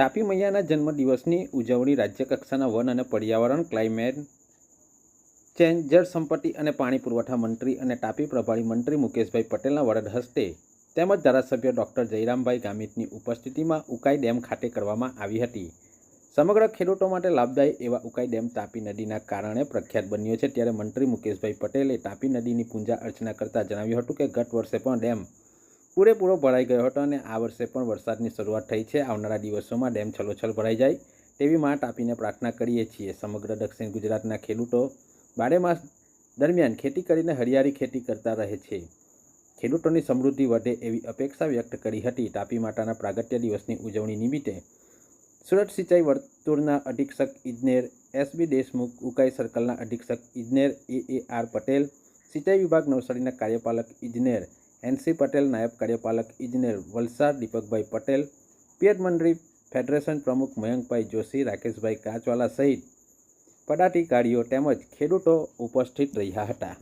તાપી મૈયાના જન્મદિવસની ઉજવણી રાજ્યકક્ષાના વન અને પર્યાવરણ ક્લાઇમેટ ચેન્જ જળ સંપત્તિ અને પાણી પુરવઠા મંત્રી અને તાપી પ્રભારી મંત્રી મુકેશભાઈ પટેલના વરદ હસ્તે તેમજ ધારાસભ્ય ડૉક્ટર જયરામભાઈ ગામિતની ઉપસ્થિતિમાં ઉકાઈ ડેમ ખાતે કરવામાં આવી હતી. સમગ્ર ખેડૂતો માટે લાભદાયી એવા ઉકાઈ ડેમ તાપી નદીના કારણે પ્રખ્યાત બન્યો છે. ત્યારે મંત્રી મુકેશભાઈ પટેલે તાપી નદીની પૂજા અર્ચના કરતાં જણાવ્યું હતું કે ગત વર્ષે પણ ડેમ પૂરેપૂરો ભરાઈ ગયો હતો અને આ વર્ષે પણ વરસાદની શરૂઆત થઈ છે. આવનારા દિવસોમાં ડેમ છલોછલ ભરાઈ જાય તેવી માટ આપીને પ્રાર્થના કરીએ છીએ. સમગ્ર દક્ષિણ ગુજરાતના ખેડૂતો બારે માસ દરમિયાન ખેતી કરીને હરિયાળી ખેતી કરતા રહે છે. ખેડૂતોની સમૃદ્ધિ વધે એવી અપેક્ષા વ્યક્ત કરી હતી. તાપી માતાના પ્રાગટ્ય દિવસની ઉજવણી નિમિત્તે સુરત સિંચાઈ વર્તુળના અધિક્ષક ઇજનેર એસબી દેશમુખ, ઉકાઈ સર્કલના અધિક્ષક ઇજનેર એ એ આર પટેલ, સિંચાઈ વિભાગ નવસારીના કાર્યપાલક ઇજનેર એનસી પટેલ નાયબ કાર્યપાલક ઇજનેર વલસાડ દીપકભાઈ પટેલ, પિયત ફેડરેશન પ્રમુખ મયંકભાઈ જોશી, રાકેશભાઈ કાચવાલા સહિત પદાધિકારીઓ તેમજ ખેડૂતો ઉપસ્થિત રહ્યા હતા.